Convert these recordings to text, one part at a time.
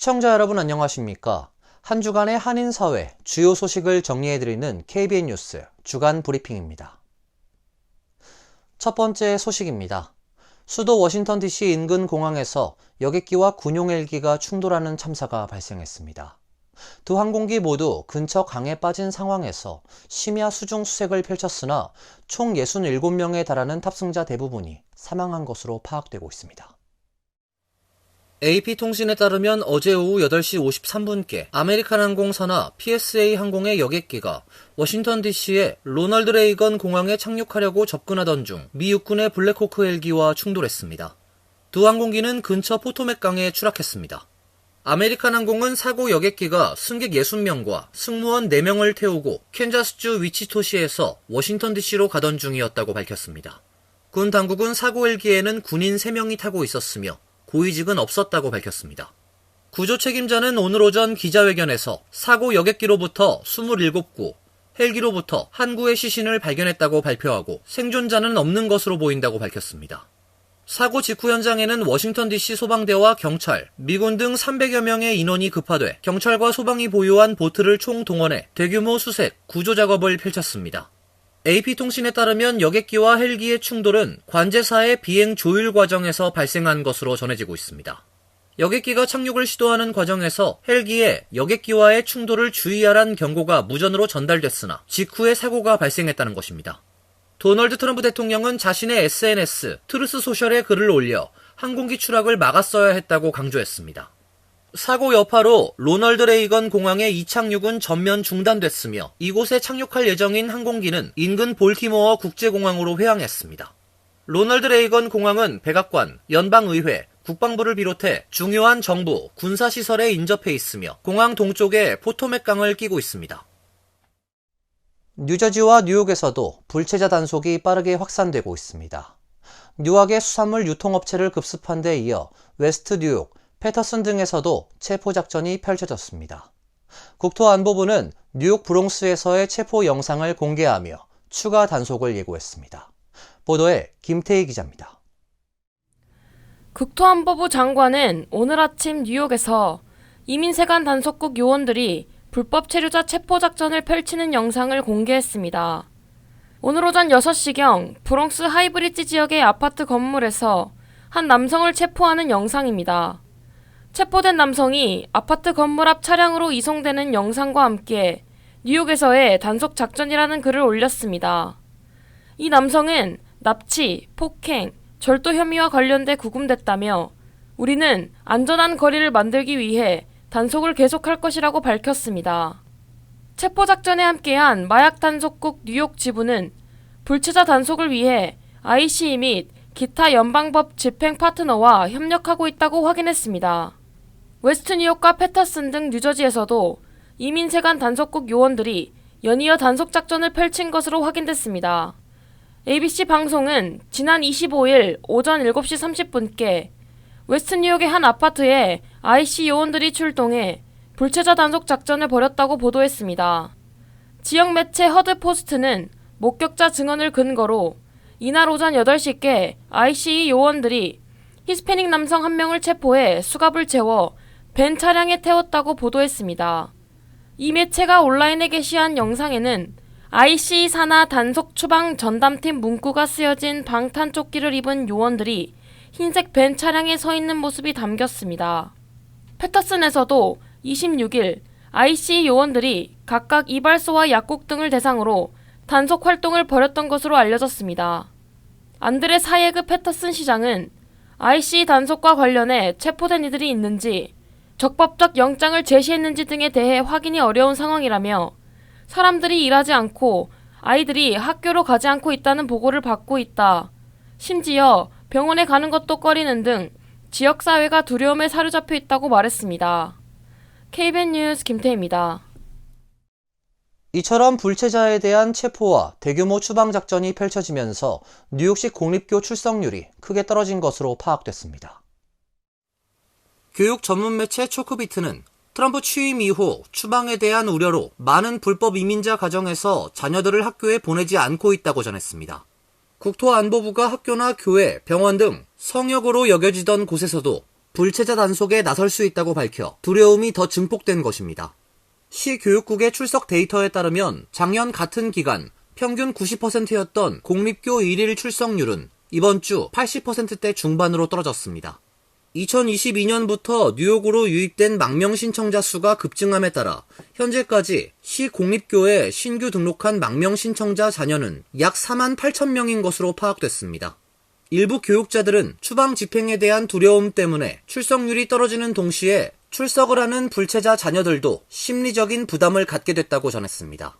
시청자 여러분 안녕하십니까? 한 주간의 한인 사회 주요 소식을 정리해드리는 KBN 뉴스 주간 브리핑입니다. 첫 번째 소식입니다. 수도 워싱턴 DC 인근 공항에서 여객기와 군용 헬기가 충돌하는 참사가 발생했습니다. 두 항공기 모두 근처 강에 빠진 상황에서 심야 수중 수색을 펼쳤으나 총 67명에 달하는 탑승자 대부분이 사망한 것으로 파악되고 있습니다. AP통신에 따르면 어제 오후 8시 53분께 아메리칸 항공 산하 PSA 항공의 여객기가 워싱턴 DC의 로널드 레이건 공항에 착륙하려고 접근하던 중 미 육군의 블랙호크 헬기와 충돌했습니다. 두 항공기는 근처 포토맥 강에 추락했습니다. 아메리칸 항공은 사고 여객기가 승객 60명과 승무원 4명을 태우고 캔자스주 위치토시에서 워싱턴 DC로 가던 중이었다고 밝혔습니다. 군 당국은 사고 헬기에는 군인 3명이 타고 있었으며 고위직은 없었다고 밝혔습니다. 구조 책임자는 오늘 오전 기자회견에서 사고 여객기로부터 27구, 헬기로부터 한 구의 시신을 발견했다고 발표하고 생존자는 없는 것으로 보인다고 밝혔습니다. 사고 직후 현장에는 워싱턴 DC 소방대와 경찰, 미군 등 300여 명의 인원이 급파돼 경찰과 소방이 보유한 보트를 총 동원해 대규모 수색, 구조 작업을 펼쳤습니다. AP통신에 따르면 여객기와 헬기의 충돌은 관제사의 비행 조율 과정에서 발생한 것으로 전해지고 있습니다. 여객기가 착륙을 시도하는 과정에서 헬기에 여객기와의 충돌을 주의하란 경고가 무전으로 전달됐으나 직후에 사고가 발생했다는 것입니다. 도널드 트럼프 대통령은 자신의 SNS 트루스 소셜에 글을 올려 항공기 추락을 막았어야 했다고 강조했습니다. 사고 여파로 로널드 레이건 공항의 이착륙은 전면 중단됐으며 이곳에 착륙할 예정인 항공기는 인근 볼티모어 국제공항으로 회항했습니다. 로널드 레이건 공항은 백악관, 연방의회, 국방부를 비롯해 중요한 정부, 군사시설에 인접해 있으며 공항 동쪽에 포토맥 강을 끼고 있습니다. 뉴저지와 뉴욕에서도 불체자 단속이 빠르게 확산되고 있습니다. 뉴욕의 수산물 유통업체를 급습한 데 이어 웨스트 뉴욕, 패터슨 등에서도 체포작전이 펼쳐졌습니다. 국토안보부는 뉴욕 브롱스에서의 체포 영상을 공개하며 추가 단속을 예고했습니다. 보도에 김태희 기자입니다. 국토안보부 장관은 오늘 아침 뉴욕에서 이민세관 단속국 요원들이 불법 체류자 체포 작전을 펼치는 영상을 공개했습니다. 오늘 오전 6시경 브롱스 하이브리지 지역의 아파트 건물에서 한 남성을 체포하는 영상입니다. 체포된 남성이 아파트 건물 앞 차량으로 이송되는 영상과 함께 뉴욕에서의 단속 작전이라는 글을 올렸습니다. 이 남성은 납치, 폭행, 절도 혐의와 관련돼 구금됐다며 우리는 안전한 거리를 만들기 위해 단속을 계속할 것이라고 밝혔습니다. 체포 작전에 함께한 마약 단속국 뉴욕 지부는 불체자 단속을 위해 ICE 및 기타 연방법 집행 파트너와 협력하고 있다고 확인했습니다. 웨스트 뉴욕과 패터슨 등 뉴저지에서도 이민세관 단속국 요원들이 연이어 단속 작전을 펼친 것으로 확인됐습니다. ABC 방송은 지난 25일 오전 7시 30분께 웨스트 뉴욕의 한 아파트에 IC 요원들이 출동해 불체자 단속 작전을 벌였다고 보도했습니다. 지역 매체 허드포스트는 목격자 증언을 근거로 이날 오전 8시께 ICE 요원들이 히스패닉 남성 한 명을 체포해 수갑을 채워 벤 차량에 태웠다고 보도했습니다. 이 매체가 온라인에 게시한 영상에는 IC 산하 단속 추방 전담팀 문구가 쓰여진 방탄 조끼를 입은 요원들이 흰색 벤 차량에 서 있는 모습이 담겼습니다. 패터슨에서도 26일 IC 요원들이 각각 이발소와 약국 등을 대상으로 단속 활동을 벌였던 것으로 알려졌습니다. 안드레 사예그 패터슨 시장은 IC 단속과 관련해 체포된 이들이 있는지 적법적 영장을 제시했는지 등에 대해 확인이 어려운 상황이라며 사람들이 일하지 않고 아이들이 학교로 가지 않고 있다는 보고를 받고 있다. 심지어 병원에 가는 것도 꺼리는 등 지역사회가 두려움에 사로잡혀 있다고 말했습니다. KBN 뉴스 김태입니다. 이처럼 불체자에 대한 체포와 대규모 추방 작전이 펼쳐지면서 뉴욕시 공립교 출석률이 크게 떨어진 것으로 파악됐습니다. 교육 전문 매체 초크비트는 트럼프 취임 이후 추방에 대한 우려로 많은 불법 이민자 가정에서 자녀들을 학교에 보내지 않고 있다고 전했습니다. 국토안보부가 학교나 교회, 병원 등 성역으로 여겨지던 곳에서도 불체자 단속에 나설 수 있다고 밝혀 두려움이 더 증폭된 것입니다. 시 교육국의 출석 데이터에 따르면 작년 같은 기간 평균 90%였던 공립교 일일 출석률은 이번 주 80%대 중반으로 떨어졌습니다. 2022년부터 뉴욕으로 유입된 망명 신청자 수가 급증함에 따라 현재까지 시 공립교에 신규 등록한 망명 신청자 자녀는 약 4만 8천 명인 것으로 파악됐습니다. 일부 교육자들은 추방 집행에 대한 두려움 때문에 출석률이 떨어지는 동시에 출석을 하는 불체자 자녀들도 심리적인 부담을 갖게 됐다고 전했습니다.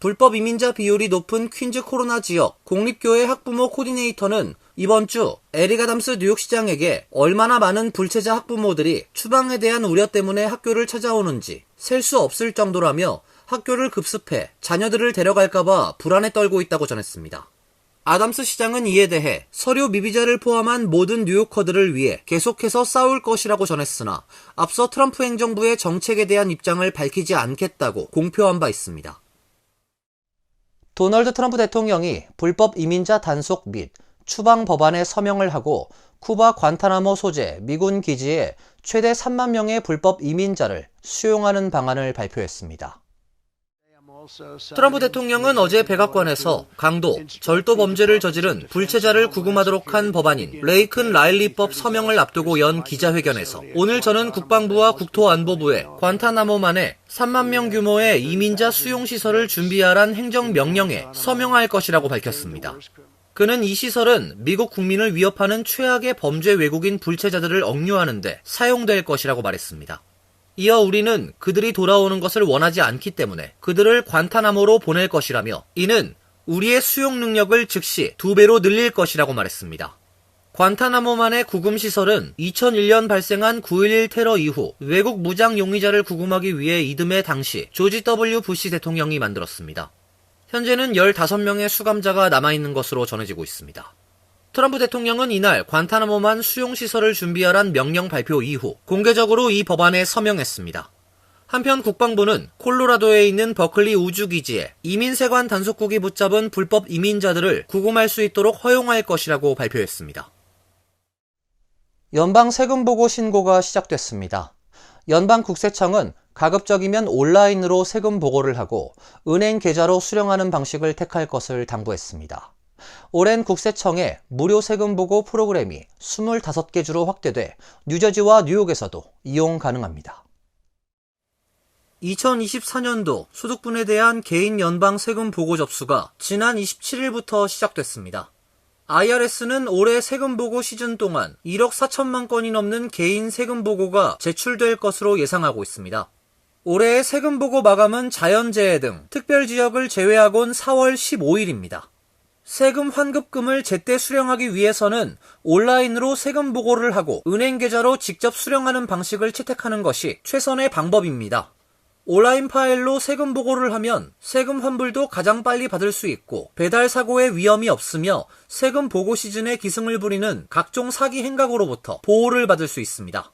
불법 이민자 비율이 높은 퀸즈 코로나 지역 공립교회 학부모 코디네이터는 이번 주 에리가담스 뉴욕시장에게 얼마나 많은 불체자 학부모들이 추방에 대한 우려 때문에 학교를 찾아오는지 셀 수 없을 정도라며 학교를 급습해 자녀들을 데려갈까봐 불안에 떨고 있다고 전했습니다. 아담스 시장은 이에 대해 서류 미비자를 포함한 모든 뉴요커들을 위해 계속해서 싸울 것이라고 전했으나 앞서 트럼프 행정부의 정책에 대한 입장을 밝히지 않겠다고 공표한 바 있습니다. 도널드 트럼프 대통령이 불법 이민자 단속 및 추방 법안에 서명을 하고 쿠바 관타나모 소재 미군 기지에 최대 3만 명의 불법 이민자를 수용하는 방안을 발표했습니다. 트럼프 대통령은 어제 백악관에서 강도, 절도 범죄를 저지른 불체자를 구금하도록 한 법안인 레이큰 라일리법 서명을 앞두고 연 기자회견에서 오늘 저는 국방부와 국토안보부에 관타나모만에 3만 명 규모의 이민자 수용 시설을 준비하란 행정명령에 서명할 것이라고 밝혔습니다. 그는 이 시설은 미국 국민을 위협하는 최악의 범죄 외국인 불체자들을 억류하는데 사용될 것이라고 말했습니다. 이어 우리는 그들이 돌아오는 것을 원하지 않기 때문에 그들을 관타나모로 보낼 것이라며 이는 우리의 수용 능력을 즉시 두 배로 늘릴 것이라고 말했습니다. 관타나모만의 구금 시설은 2001년 발생한 9.11 테러 이후 외국 무장 용의자를 구금하기 위해 이듬해 당시 조지 W. 부시 대통령이 만들었습니다. 현재는 15명의 수감자가 남아있는 것으로 전해지고 있습니다. 트럼프 대통령은 이날 관타나모만 수용시설을 준비하란 명령 발표 이후 공개적으로 이 법안에 서명했습니다. 한편 국방부는 콜로라도에 있는 버클리 우주기지에 이민세관 단속국이 붙잡은 불법 이민자들을 구금할 수 있도록 허용할 것이라고 발표했습니다. 연방 세금 보고 신고가 시작됐습니다. 연방 국세청은 가급적이면 온라인으로 세금 보고를 하고 은행 계좌로 수령하는 방식을 택할 것을 당부했습니다. 오랜 국세청의 무료 세금 보고 프로그램이 25개 주로 확대돼 뉴저지와 뉴욕에서도 이용 가능합니다. 2024년도 소득분에 대한 개인 연방 세금 보고 접수가 지난 27일부터 시작됐습니다. IRS는 올해 세금 보고 시즌 동안 1억 4천만 건이 넘는 개인 세금 보고가 제출될 것으로 예상하고 있습니다. 올해의 세금 보고 마감은 자연재해 등 특별 지역을 제외하곤 4월 15일입니다. 세금 환급금을 제때 수령하기 위해서는 온라인으로 세금 보고를 하고 은행 계좌로 직접 수령하는 방식을 채택하는 것이 최선의 방법입니다. 온라인 파일로 세금 보고를 하면 세금 환불도 가장 빨리 받을 수 있고 배달 사고의 위험이 없으며 세금 보고 시즌에 기승을 부리는 각종 사기 행각으로부터 보호를 받을 수 있습니다.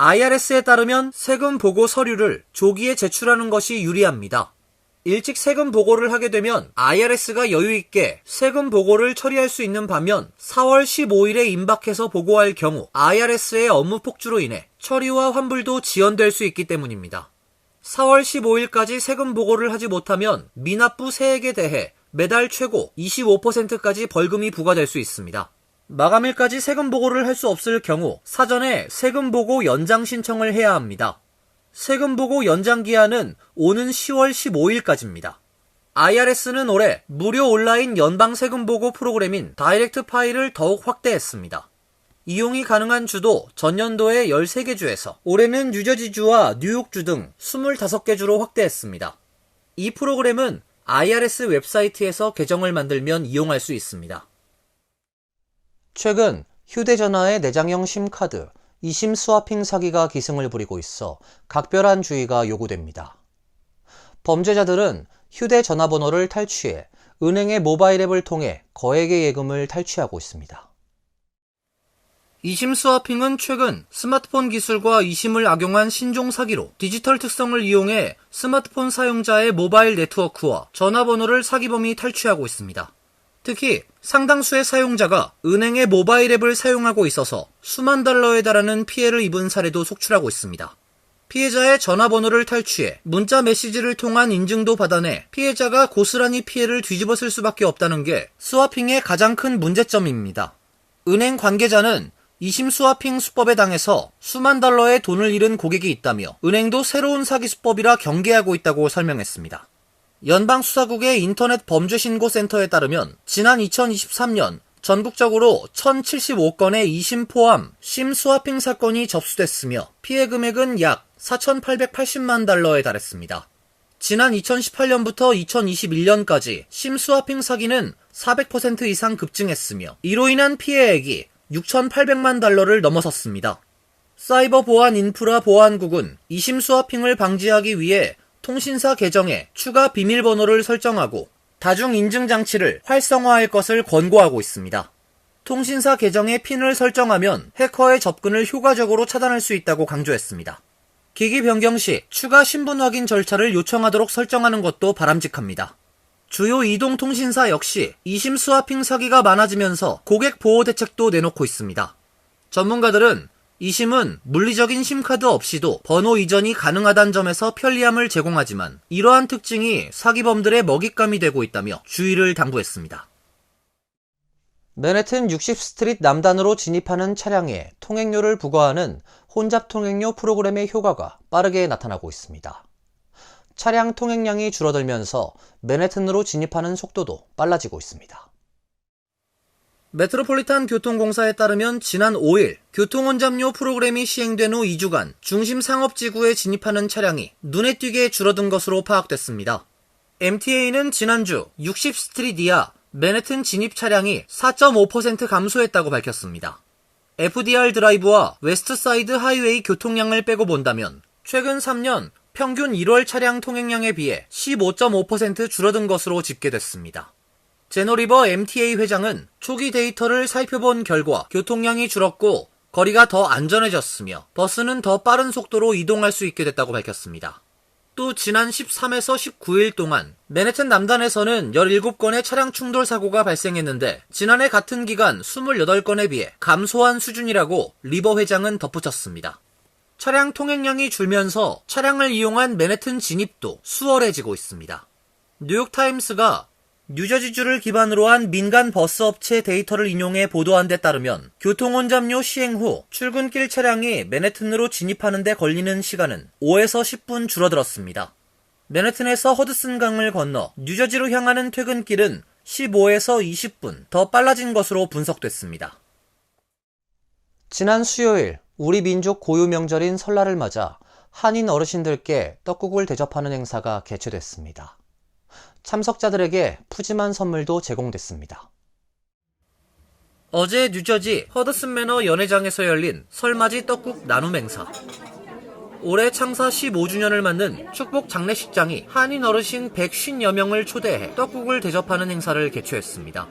IRS에 따르면 세금 보고 서류를 조기에 제출하는 것이 유리합니다. 일찍 세금 보고를 하게 되면 IRS가 여유있게 세금 보고를 처리할 수 있는 반면 4월 15일에 임박해서 보고할 경우 IRS의 업무 폭주로 인해 처리와 환불도 지연될 수 있기 때문입니다. 4월 15일까지 세금 보고를 하지 못하면 미납부 세액에 대해 매달 최고 25%까지 벌금이 부과될 수 있습니다. 마감일까지 세금 보고를 할 수 없을 경우 사전에 세금 보고 연장 신청을 해야 합니다. 세금 보고 연장 기한은 오는 10월 15일까지입니다. IRS는 올해 무료 온라인 연방 세금 보고 프로그램인 다이렉트 파일을 더욱 확대했습니다. 이용이 가능한 주도 전년도의 13개 주에서 올해는 뉴저지주와 뉴욕주 등 25개 주로 확대했습니다. 이 프로그램은 IRS 웹사이트에서 계정을 만들면 이용할 수 있습니다. 최근 휴대전화의 내장형 심카드, 이심 스와핑 사기가 기승을 부리고 있어 각별한 주의가 요구됩니다. 범죄자들은 휴대전화번호를 탈취해 은행의 모바일 앱을 통해 거액의 예금을 탈취하고 있습니다. 이심 스와핑은 최근 스마트폰 기술과 이심을 악용한 신종 사기로 디지털 특성을 이용해 스마트폰 사용자의 모바일 네트워크와 전화번호를 사기범이 탈취하고 있습니다. 특히 상당수의 사용자가 은행의 모바일 앱을 사용하고 있어서 수만 달러에 달하는 피해를 입은 사례도 속출하고 있습니다. 피해자의 전화번호를 탈취해 문자 메시지를 통한 인증도 받아내 피해자가 고스란히 피해를 뒤집어 쓸 수밖에 없다는 게 스와핑의 가장 큰 문제점입니다. 은행 관계자는 이심 스와핑 수법에 당해서 수만 달러의 돈을 잃은 고객이 있다며 은행도 새로운 사기 수법이라 경계하고 있다고 설명했습니다. 연방수사국의 인터넷 범죄신고센터에 따르면 지난 2023년 전국적으로 1075건의 이심 포함 심 스와핑 사건이 접수됐으며 피해 금액은 약 4,880만 달러에 달했습니다. 지난 2018년부터 2021년까지 심 스와핑 사기는 400% 이상 급증했으며 이로 인한 피해액이 6,800만 달러를 넘어섰습니다. 사이버 보안 인프라 보안국은 이심 스와핑을 방지하기 위해 통신사 계정에 추가 비밀번호를 설정하고 다중 인증 장치를 활성화할 것을 권고하고 있습니다. 통신사 계정에 핀을 설정하면 해커의 접근을 효과적으로 차단할 수 있다고 강조했습니다. 기기 변경 시 추가 신분 확인 절차를 요청하도록 설정하는 것도 바람직합니다. 주요 이동통신사 역시 이심 스와핑 사기가 많아지면서 고객 보호 대책도 내놓고 있습니다. 전문가들은 이심은 물리적인 심카드 없이도 번호 이전이 가능하다는 점에서 편리함을 제공하지만 이러한 특징이 사기범들의 먹잇감이 되고 있다며 주의를 당부했습니다. 맨해튼 60스트릿 남단으로 진입하는 차량에 통행료를 부과하는 혼잡 통행료 프로그램의 효과가 빠르게 나타나고 있습니다. 차량 통행량이 줄어들면서 맨해튼으로 진입하는 속도도 빨라지고 있습니다. 메트로폴리탄 교통공사에 따르면 지난 5일 교통혼잡료 프로그램이 시행된 후 2주간 중심 상업지구에 진입하는 차량이 눈에 띄게 줄어든 것으로 파악됐습니다. MTA는 지난주 60스트리트 이하 맨해튼 진입 차량이 4.5% 감소했다고 밝혔습니다. FDR 드라이브와 웨스트사이드 하이웨이 교통량을 빼고 본다면 최근 3년 평균 1월 차량 통행량에 비해 15.5% 줄어든 것으로 집계됐습니다. 제노리버 MTA 회장은 초기 데이터를 살펴본 결과 교통량이 줄었고 거리가 더 안전해졌으며 버스는 더 빠른 속도로 이동할 수 있게 됐다고 밝혔습니다. 또 지난 13에서 19일 동안 맨해튼 남단에서는 17건의 차량 충돌 사고가 발생했는데 지난해 같은 기간 28건에 비해 감소한 수준이라고 리버 회장은 덧붙였습니다. 차량 통행량이 줄면서 차량을 이용한 맨해튼 진입도 수월해지고 있습니다. 뉴욕타임스가 뉴저지주를 기반으로 한 민간 버스 업체 데이터를 인용해 보도한 데 따르면 교통혼잡료 시행 후 출근길 차량이 맨해튼으로 진입하는 데 걸리는 시간은 5에서 10분 줄어들었습니다. 맨해튼에서 허드슨 강을 건너 뉴저지로 향하는 퇴근길은 15에서 20분 더 빨라진 것으로 분석됐습니다. 지난 수요일 우리 민족 고유 명절인 설날을 맞아 한인 어르신들께 떡국을 대접하는 행사가 개최됐습니다. 참석자들에게 푸짐한 선물도 제공됐습니다. 어제 뉴저지 허드슨 매너 연회장에서 열린 설맞이 떡국 나눔 행사. 올해 창사 15주년을 맞는 축복 장례식장이 한인 어르신 150여 명을 초대해 떡국을 대접하는 행사를 개최했습니다.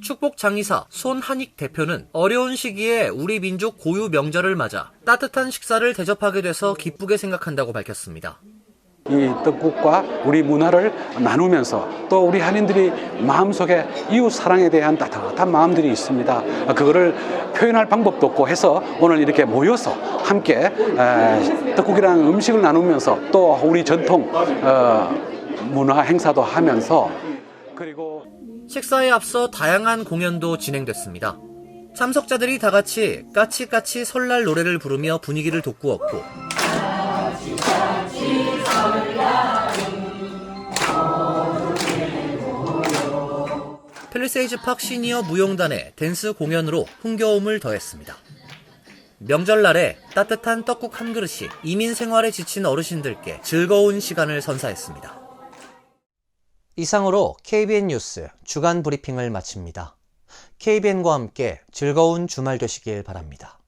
축복 장의사 손한익 대표는 어려운 시기에 우리 민족 고유 명절을 맞아 따뜻한 식사를 대접하게 돼서 기쁘게 생각한다고 밝혔습니다. 이 떡국과 우리 문화를 나누면서 또 우리 한인들이 마음속에 이웃 사랑에 대한 따뜻한 마음들이 있습니다. 그거를 표현할 방법도 없고 해서 오늘 이렇게 모여서 함께 에, 떡국이라는 음식을 나누면서 또 우리 전통 어, 문화 행사도 하면서 그리고 식사에 앞서 다양한 공연도 진행됐습니다. 참석자들이 다 같이 까치까치 설날 노래를 부르며 분위기를 돋구었고 펠리세이즈 팍 시니어 무용단의 댄스 공연으로 흥겨움을 더했습니다. 명절날에 따뜻한 떡국 한 그릇이 이민 생활에 지친 어르신들께 즐거운 시간을 선사했습니다. 이상으로 KBN 뉴스 주간 브리핑을 마칩니다. KBN과 함께 즐거운 주말 되시길 바랍니다.